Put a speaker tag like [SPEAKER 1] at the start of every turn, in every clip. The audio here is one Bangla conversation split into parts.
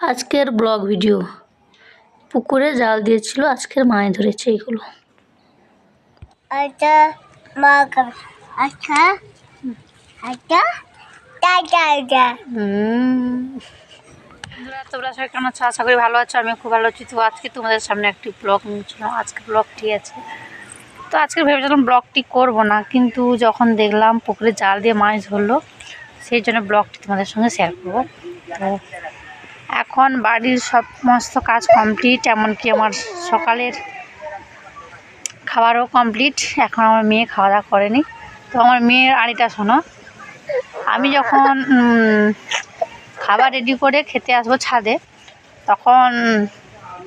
[SPEAKER 1] আজকের ব্লগ ভিডিও। পুকুরে জাল দিয়েছিল আজকের মায়ে ধরেছে এইগুলো
[SPEAKER 2] আচ্ছা মা আচ্ছা আচ্ছা
[SPEAKER 1] তোমরা সবাই কেমন আছো? আশা করি ভালো আছো আমি খুব ভালো আছি। তো আজকে তোমাদের সামনে একটি ব্লগ নিয়েছিলাম আজকে ব্লগটি আছে। তো আজকে ভেবেছিলাম ব্লগটি করব না কিন্তু যখন দেখলাম পুকুরে জাল দিয়ে মাছ ধরলো সেই জন্য ব্লগটি তোমাদের সঙ্গে শেয়ার করব। তো এখন বাড়ির সমস্ত কাজ কমপ্লিট এমনকি আমার সকালের খাবারও কমপ্লিট এখন আমার মেয়ে খাওয়া দাওয়া করেনি। তো আমার মেয়ের আড়িটা শোনো। আমি যখন খাবার রেডি করে খেতে আসব ছাদে, তখন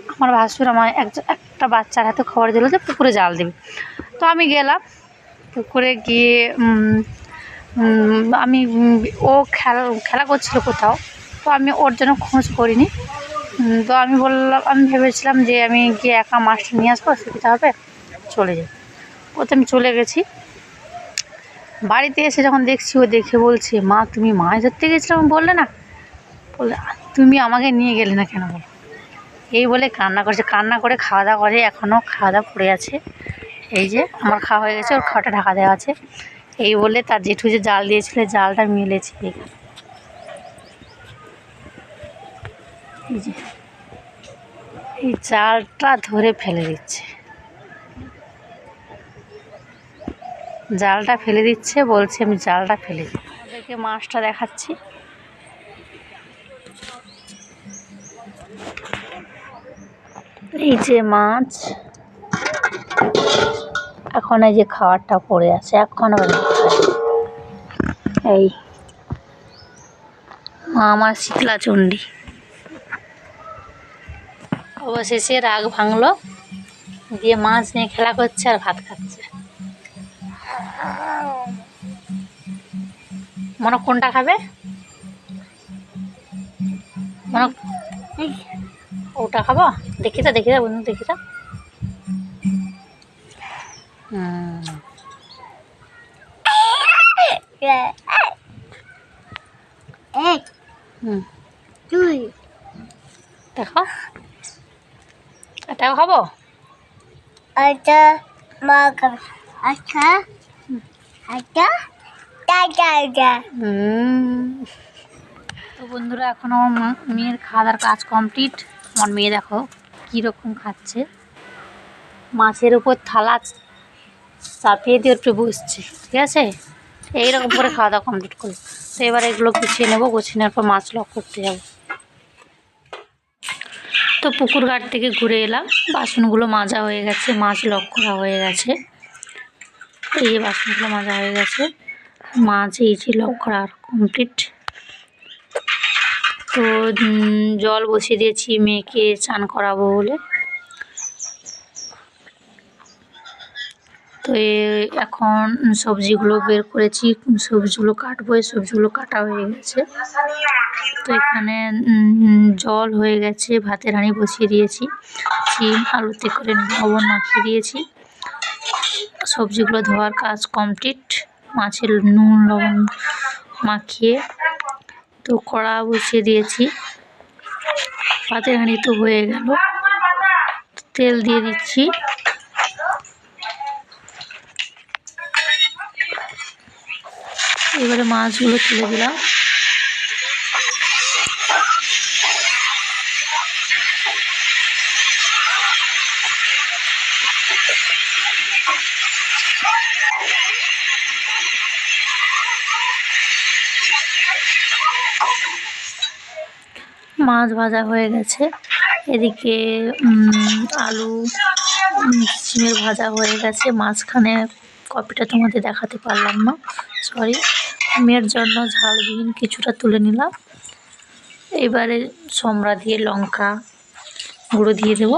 [SPEAKER 1] আমার ভাসুর আমার এক- একটা বাচ্চার হাতে খবর দিল যে পুকুরে জাল দেবে। তো আমি গেলাম, পুকুরে গিয়ে আমি, ও খেলা খেলা করছিল কোথাও। তো আমি ওর জন্য খোঁজ করিনি। তো আমি বললাম, আমি ভেবেছিলাম যে আমি গিয়ে একা মাছটা নিয়ে আসব, সুবিধা হবে, চলে যাই। ওতে আমি চলে গেছি। বাড়িতে এসে যখন দেখছি, ও দেখে বলছে, মা, তুমি মাছ ধরতে গেছিলাম বললে, না। বললে তুমি আমাকে নিয়ে গেলে না কেন? বলো এই বলে কান্না করছে, কান্না করে খাওয়া দাওয়া করে এখনও খাওয়া দাওয়া পড়ে আছে। এই যে, আমার খাওয়া হয়ে গেছে, ওর খাওয়াটা ঢাকা দেওয়া আছে। এই বলে তার জেঠু যে জাল দিয়েছিল, জালটা মিলেছে। এখানে এই জালটা ধরে ফেলে দিচ্ছে। জালটা ফেলে দিচ্ছে, বলছে আমি জালটা ফেলে ওদেরকে মাছটা দেখাচ্ছি। এই যে মাছ। এখন এই যে খাবারটা পড়ে আছে, এখন এই মা আমার শীতলা চণ্ডী। অবশেষে রাগ ভাঙলো। দিয়ে মাছ নিয়ে খেলা করছে আর ভাত খাচ্ছে। মনে কোনটা খাবে? মনে ওটা খাব? দেখি তো দেখি তো বন্ধু দেখি তো। হুম, দেখো। এটাও খাব?
[SPEAKER 2] আচ্ছা মা খাবে। আচ্ছা আচ্ছা।
[SPEAKER 1] তো বন্ধুরা এখন আমার মেয়ের খাওয়া দাওয়ার কাজ কমপ্লিট। আমার মেয়ে দেখো কীরকম খাচ্ছে। মাছের উপর থালা চাপিয়ে দিয়ে একটু বসছে ঠিক আছে? এইরকম করে খাওয়া দাওয়া কমপ্লিট করি। তো এবার এগুলো গুছিয়ে নেব গুছিয়ে নেওয়ার পর মাছ লক করতে যাব। তো পুকুর ঘাট থেকে ঘুরে এলাম। বাসনগুলো মাজা হয়ে গেছে, মাছ লক করা হয়ে গেছে। এই যে বাসনগুলো মাজা হয়ে গেছে, মাছ এই যে লক করা কমপ্লিট তো জল বসিয়ে দিয়েছি, মেয়েকে চান করাবো বলে। তো এখন সবজিগুলো বের করেছি, সবজিগুলো কাটবো, এই সবজিগুলো কাটা হয়ে গেছে। তো এখানে জল হয়ে গেছে, ভাতের হাঁড়ি বসিয়ে দিয়েছি, সিম, আলুতে করে লবণ মাখিয়ে দিয়েছি। সবজিগুলো ধোয়ার কাজ কমপ্লিট মাছের নুন, লবণ মাখিয়ে তো কড়া বসিয়ে দিয়েছি। ভাতের হাঁড়ি তো হয়ে গেল, তেল দিয়ে দিচ্ছি। এবারে মাছগুলো তুলে দিলাম। মাছ ভাজা হয়ে গেছে। এদিকে আলু সিমের ভাজা হয়ে গেছে। মাঝখানে কপিটা তোমাদের দেখাতে পারলাম না সরি মেয়ের জন্য ঝালবিহীন কিছুটা তুলে নিলাম। এবারে সমরা দিয়ে লঙ্কা গুঁড়ো দিয়ে দেব।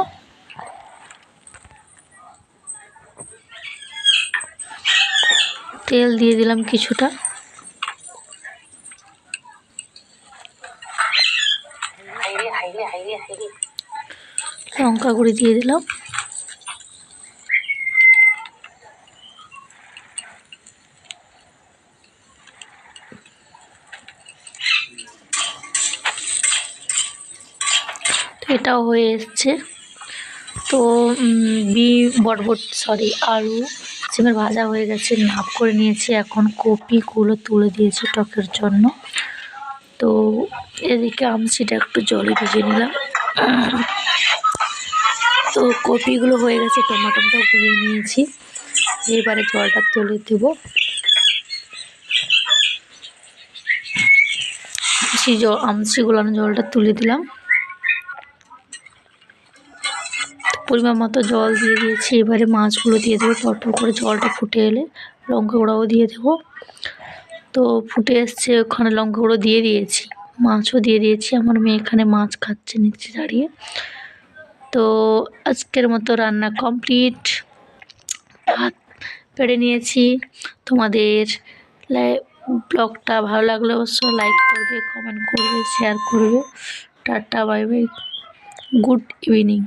[SPEAKER 1] তেল দিয়ে দিলাম কিছুটা। লঙ্কা গুঁড়ি দিয়ে দিলাম। এটাও হয়ে এসছে। তো বি বটবট সরি আলু, সিমের ভাজা হয়ে গেছে, নাপ করে নিয়েছি। এখন কপিগুলো তুলে দিয়েছি টকের জন্য। তো, এদিকে আমসিটা একটু জলে ভিজে নিলাম। তো, কপিগুলো হয়ে গেছে, টমাটোটাও গুলিয়ে নিয়েছি। এবারে জলটা তুলে দেব। আমসি আমসি গুলানো জলটা তুলে দিলাম। পরিমাণ মতো জল দিয়ে দিয়েছি। এবারে মাছগুলো দিয়ে দেবো টটর করে জলটা ফুটে এলে লঙ্কা গুঁড়াও দিয়ে দেবো। তো ফুটে এসছে, ওখানে লঙ্কা গুঁড়ো দিয়ে দিয়েছি। মাছও দিয়ে দিয়েছি। আমার মেয়ে এখানে মাছ খাচ্ছে নিচে দাঁড়িয়ে। তো আজকের মতো রান্না কমপ্লিট। ভাত পেড়ে নিয়েছি। তোমাদের ব্লগটা ভালো লাগলে অবশ্যই লাইক করবে কমেন্ট করবে শেয়ার করবে। Tata, bye bye. Good evening.